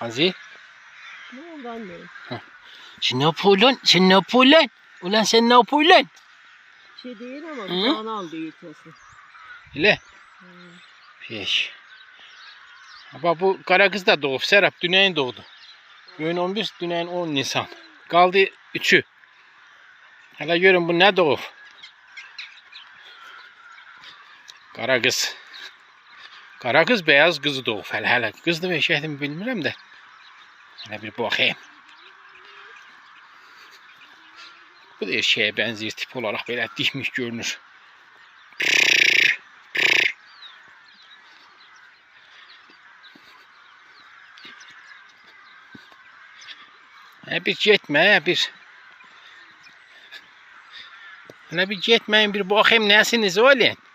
Aziz. Ne oldu anne? Sen ne yapıyorsun lan? Sen ne yapıyorsun lan? Ulan sen ne yapıyorsun lan? Şey değil ama bir tane aldı yetmesi. Öyle. Peş. Ama bu kara kız da doğup Serap Düneyin doğdu. Bugün 11, Düneyin 10 Nisan. Kaldı 3'ü. Hele görün bu ne doğup. Kara kız. Kara kız beyaz kızı doğup. Hele hele kızdı mı eşekti mi bilmirəm də. Hele bir bakayım. Bu da eşeğe benziyor tip olarak böyle dişmiş görünür. Hele bir gitme bir. Hele bir gitmeyin bir bakayım nesiniz oğlum.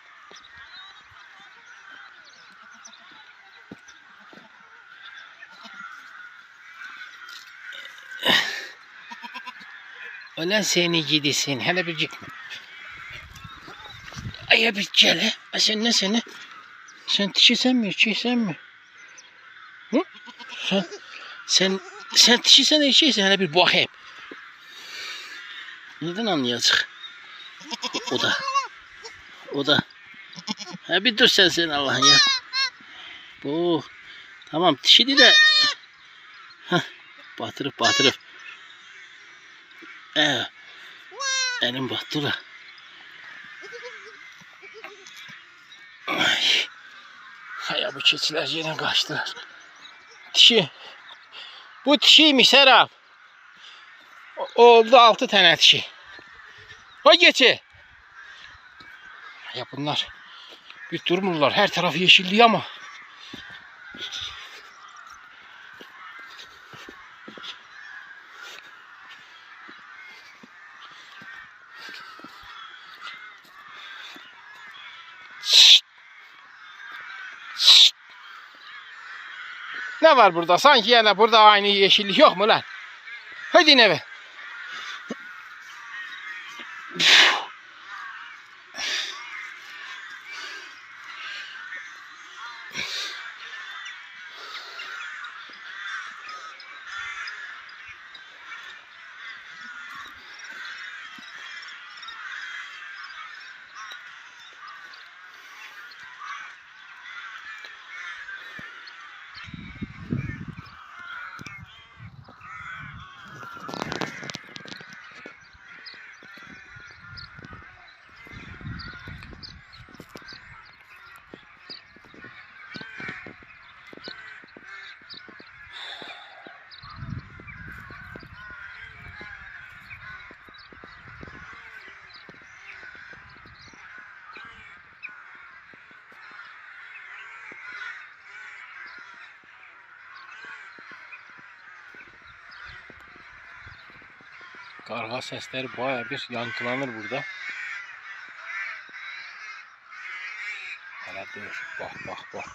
Ulan seni gidisin hele bir gitme. Ay bir gel he. Ay sen ne seni? Sen tişisen mi? İçiysen mi? Hı? Sen, sen, sen tişisen de içiysen hele bir bakayım. Neden anlayacak? O da. O da. Ha bir dur sen sen Allah'ın ya. Bu. Tamam tişidi de. Hah, batırıp batırıp. Ee, elim battı da. Ay. Hay bu keçiler yine kaçtılar. Dişi. Bu dişiymiş Serap. Oldu altı tane dişi. O geçi. Ya bunlar bir durmurlar. Her tarafı yeşilliyor ama. Ne var burada? Sanki yani burada aynı yeşillik yok mu lan? Hadi eve. Karga sesleri baya bir yankılanır burada. Hele dur bak bak bak.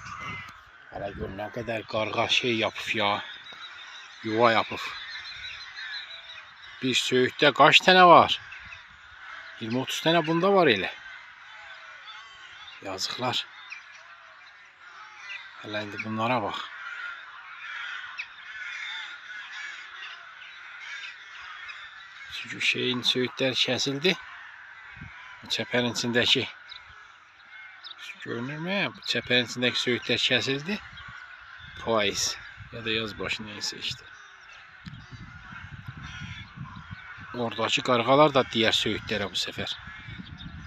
Hele gör ne kadar karga şey yapıp ya. Yuva yapıp. Bir söğütte kaç tane var? 20-30 tane bunda var hele. Yazıklar. Hele indi bunlara bak. Çünkü şeyin söğütler kesildi. Bu çeperin içindeki görünür mü? Bu çeperin içindeki söğütler kesildi. Payız ya da yazbaşı neyse işte. Oradaki kargalar da diğer söğütlere bu sefer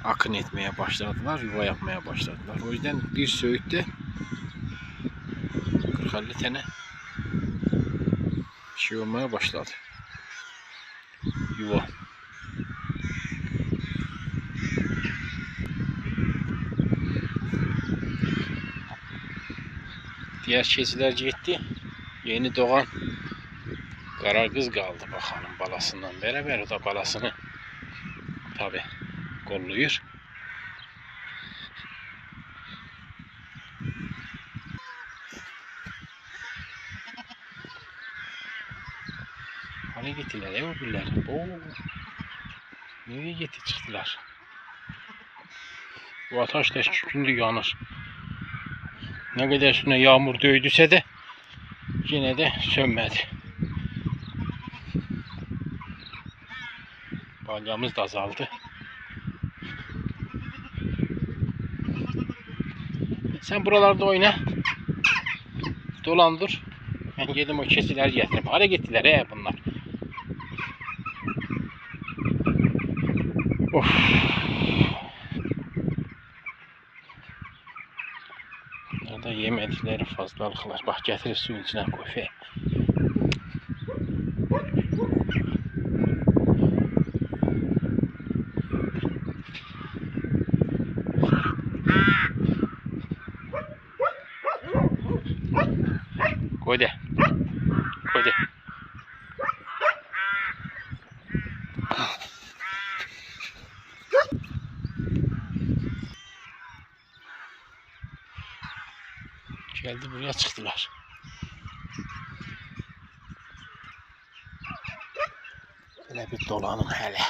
akın etmeye başladılar, yuva yapmaya başladılar. O yüzden bir söğütte 40-50 tane şey olmaya başladı. Yuva. Diğer keçiler gitti. Yeni doğan kara kız kaldı bakalım balasından beraber o da balasını tabi kolluyor. Hani gittiler ev öbürler. Oo. Nereye gitti çıktılar? Bu ateş de şimdi yanır. Ne kadar üstüne yağmur döydüse de yine de sönmedi. Balyamız da azaldı. Sen buralarda oyna. Dolan dur. Ben geldim o kesiler getirip. Hara gittiler he bunlar. Ya da yemədikləri fazlalıqlar. Bax gətirib suyun içinə qoy. yola çıxdılar. Belə bir dolanım hələ.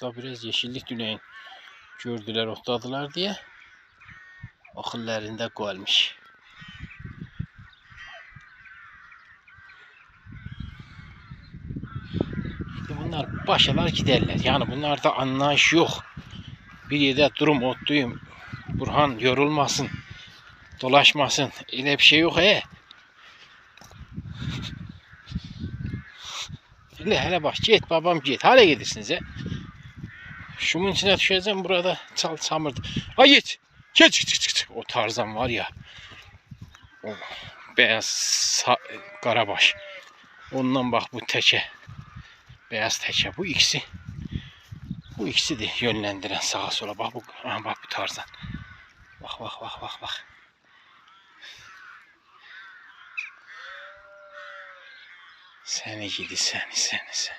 Burada biraz yeşillik dünəyin gördülər, otladılar deyə. Axıllarında qalmış. Başalar giderler. Yani bunlarda anlayış yok. Bir yerde durum otluyum. Burhan yorulmasın. Dolaşmasın. Öyle bir şey yok he. Hele hele bak git babam git. Hale gidirsiniz he. Şunun içine düşeceğim burada çal çamurdu. Ay git. Git çık çık, çık. O tarzan var ya. O beyaz sa- karabaş. Ondan bak bu teke. Beyaz teke. Bu ikisi. Bu ikisi de yönlendiren sağa sola. Bak bu, bak bu tarzan. Bak bak bak bak bak. Seni gidi seni seni seni.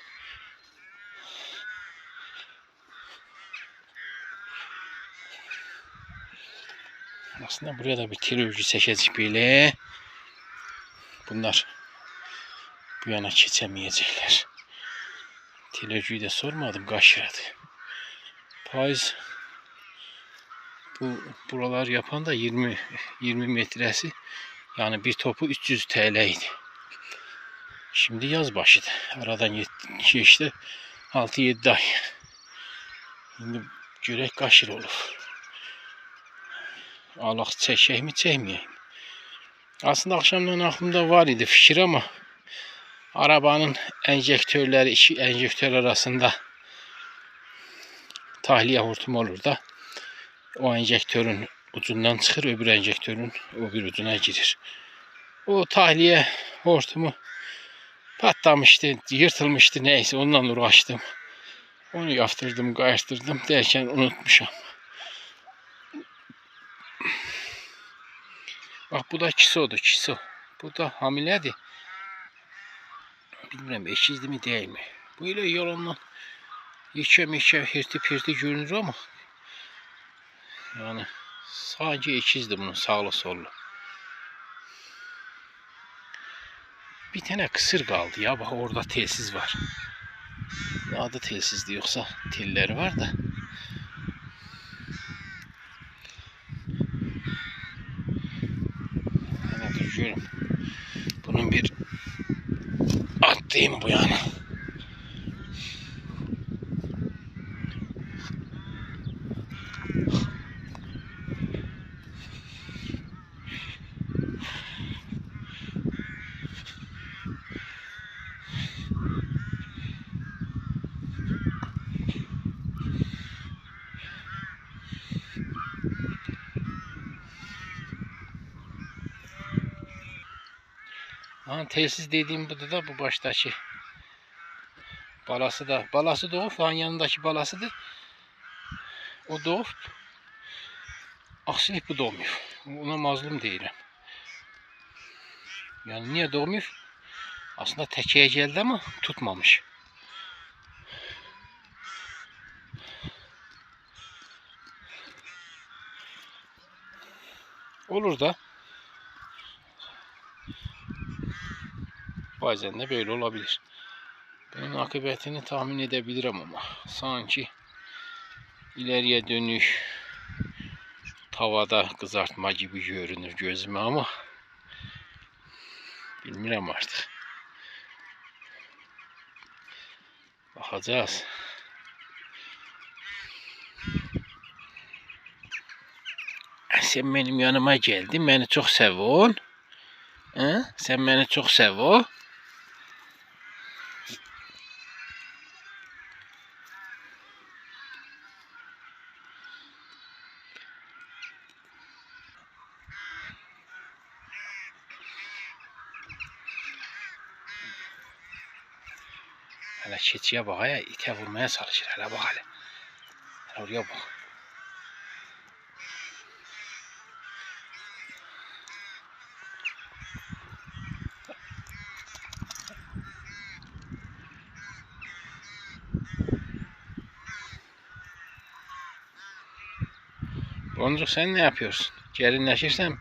Aslında buraya da bir terörcü seçecek böyle. Bunlar bu yana geçemeyecekler. Telörcüyü de sormadım kaşıradı. Payız bu buralar yapan da 20 20 metresi yani bir topu 300 TL idi. Şimdi yaz başladı. Aradan geçti 6-7 ay. Şimdi görek kaç olur. Allah çekecek mi çekmeyeyim. Aslında akşamdan aklımda var idi fikir ama arabanın enjektörleri iki enjektör arasında tahliye hortumu olur da o enjektörün ucundan çıkır öbür enjektörün öbür ucuna girir. O tahliye hortumu patlamıştı, yırtılmıştı neyse ondan uğraştım. Onu yaptırdım, gayrıştırdım derken unutmuşum. Bak bu da çisodu, çiso. Bu da hamiledi. Bilmiyorum eşizdi mi değil mi? Böyle yolundan geçe meçe hirti pirti görünür ama yani sadece eşizdi bunun sağlı sollu. Bir tane kısır kaldı ya bak orada telsiz var. Adı telsizdi yoksa telleri var da. Hemen düşüyorum. Bunun bir attayım bu yana. Ha, telsiz dediğim bu da bu baştaki. Balası da. Balası doğup han yanındaki balasıdır. O doğup aksilik bu doğmuyor. Ona mazlum değilim. Yani niye doğmuyor? Aslında tekeye geldi ama tutmamış. Olur da. Bazen de böyle olabilir. Bunun akıbetini tahmin edebilirim ama sanki ileriye dönüş tavada kızartma gibi görünür gözüme ama bilmiyorum artık. Bakacağız. Sen benim yanıma geldin, beni çok seviyorsun. Hı? Sen beni çok seviyorsun. Hele keçiye bak ya, ite vurmaya çalışır. Hele bak hele. Hele oraya bak. Boncuk sen ne yapıyorsun? Gerinleşirsen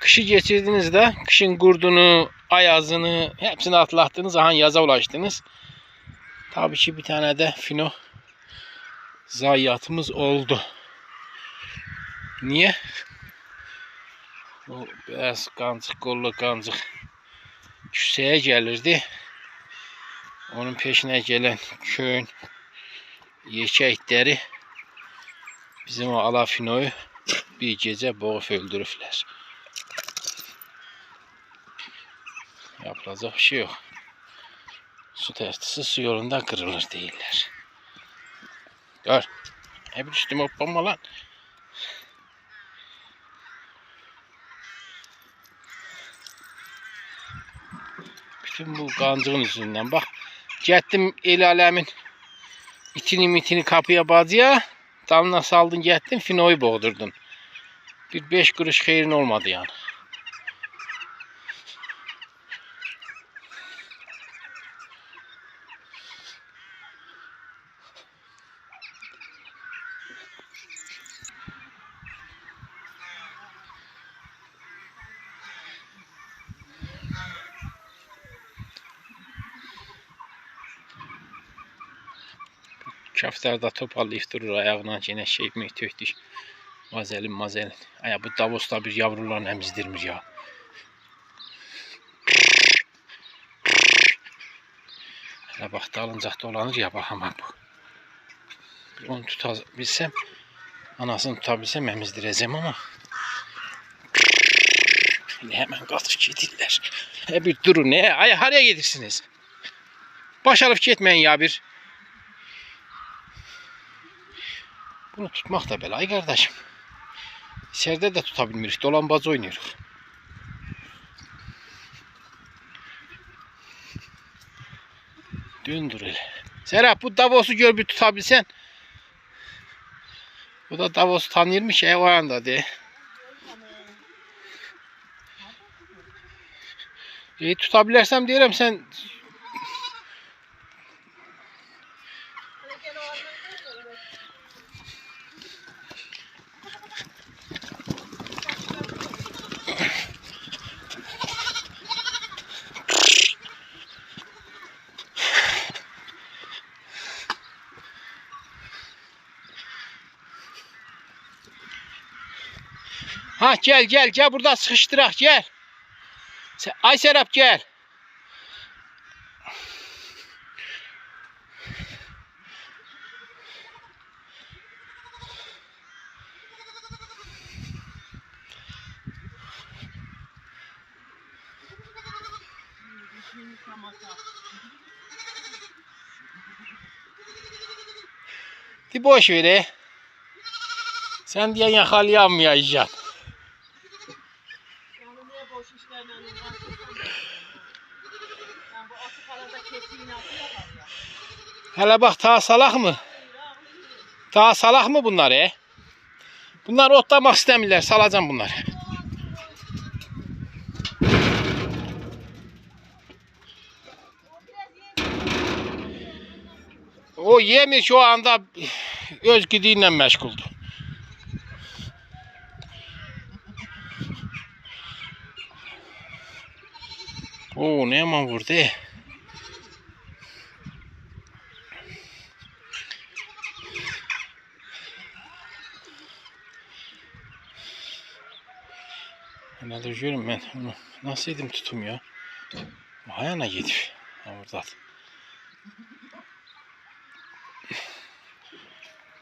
kışı geçirdiniz de kışın kurdunu, ayazını hepsini atlattınız. Aha yaza ulaştınız. Tabii ki bir tane de fino zayiatımız oldu. Niye? O beyaz kancık, kollu kancık küseye gelirdi. Onun peşine gelen köyün yeşekleri bizim o alafinoyu bir gece boğup öldürürler. Yapılacak bir şey yok. Su testisi su yolunda kırılır değiller. Gör. Hep üstüme hoppanma lan. Bütün bu kancığın yüzünden bak. Gittim el alemin itini mitini kapıya bazıya. Dalına saldın gittin finoyu boğdurdun. Bir beş kuruş hayırın olmadı yani. Kəftər də toparlayıb durur ayağına yenə şey mi tökdük. Mazelin mazelin. Aya bu Davos da bir yavrularını emzdirmir ya. Hele bak dalıncaq dolanır ya bak ama bu. Onu tutabilsem, anasını tutabilsem emzdireceğim ama. Hele hemen kaçıp getirler. He bir durun ne? Ay haraya gidirsiniz? Baş alıp gitmeyin ya bir. Bunu tutmak da belay kardeşim. İçeride de tutabilmiyoruz. Dolambaz oynuyoruz. Döndür hele. Serap bu Davos'u gör bir tutabilsen. Bu da Davos'u tanırmış ya o anda de. İyi tutabilirsem diyorum sen Ha gel gel gel burada sıkıştırak gel. Se- Ay Serap gel. Di boş ver e. Sen diye yakalayamayacaksın. Yani niye boş işlerle uğraşıyorsun? Yani bu açık arada kestiğini atıyorlar ya. Hele bak ta salak mı? Ta salak mı bunlar e? Bunlar otlamak istemiyorlar. Salacağım bunları. O yemi şu anda öz gidiğiyle meşguldü. Oo ne yaman vurdu. Görüyorum ben onu. Nasıl edim tutum ya? Hayana. Ha orada.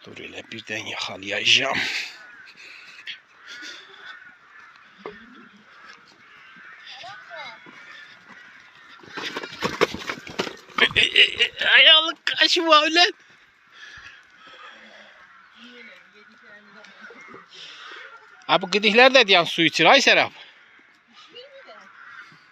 Dur öyle birden yakalayacağım. Ayağlık kaçma ulan. Abi gıdihler de diyen su içir ay Serap. E koy içsin de sürme. Ben sırrım mı şu an? Yetkiler olsun kalacak. Ee, iki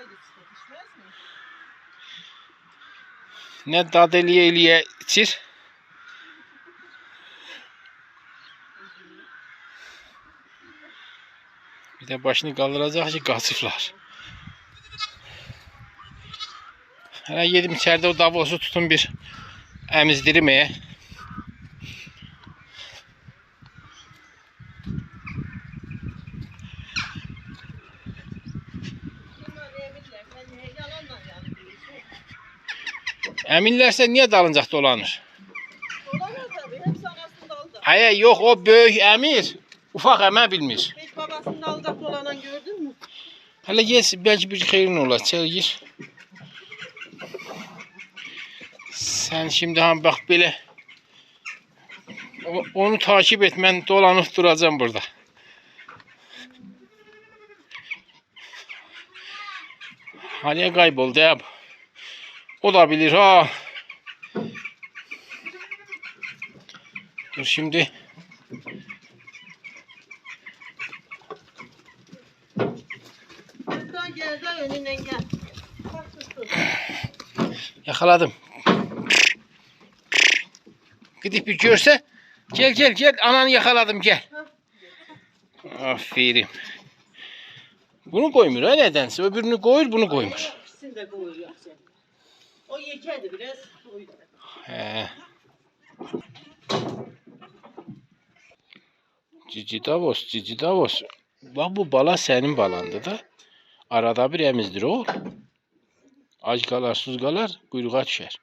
aylık işte pişmez mi? Ne dadeliye eliye içir. Bir de başını kaldıracak ki kasıflar. Hele yedim içeride o davosu tutun bir yapıyorsun. Eminlerse niye dalıncak dolanır? Hepsi. Hayır yok o büyük emir. Ufak eme bilmiş. Hiç babasında alacak dolanan gördün mü? Hele gelsin belki bir hayırın olar. İçeri gir. Sen şimdi han bak o- onu takip et. Ben dolanıp duracağım burada. Haliye kayboldu ya. bu. O da bilir ha. Dur şimdi. Buradan gel de önünden gel. Yakaladım. Gidip bir görse gel gel gel ananı yakaladım gel. Aferin. Bunu koymuyor ha nedense. Öbürünü koyur bunu koymuyor. İkisini de koyuyor. O yekerdi biraz. He. Cici Davos, Cici Davos. Bak bu bala senin balandı da. Arada bir emizdir o. Aç kalar, suz kalar, kuyruğa düşer.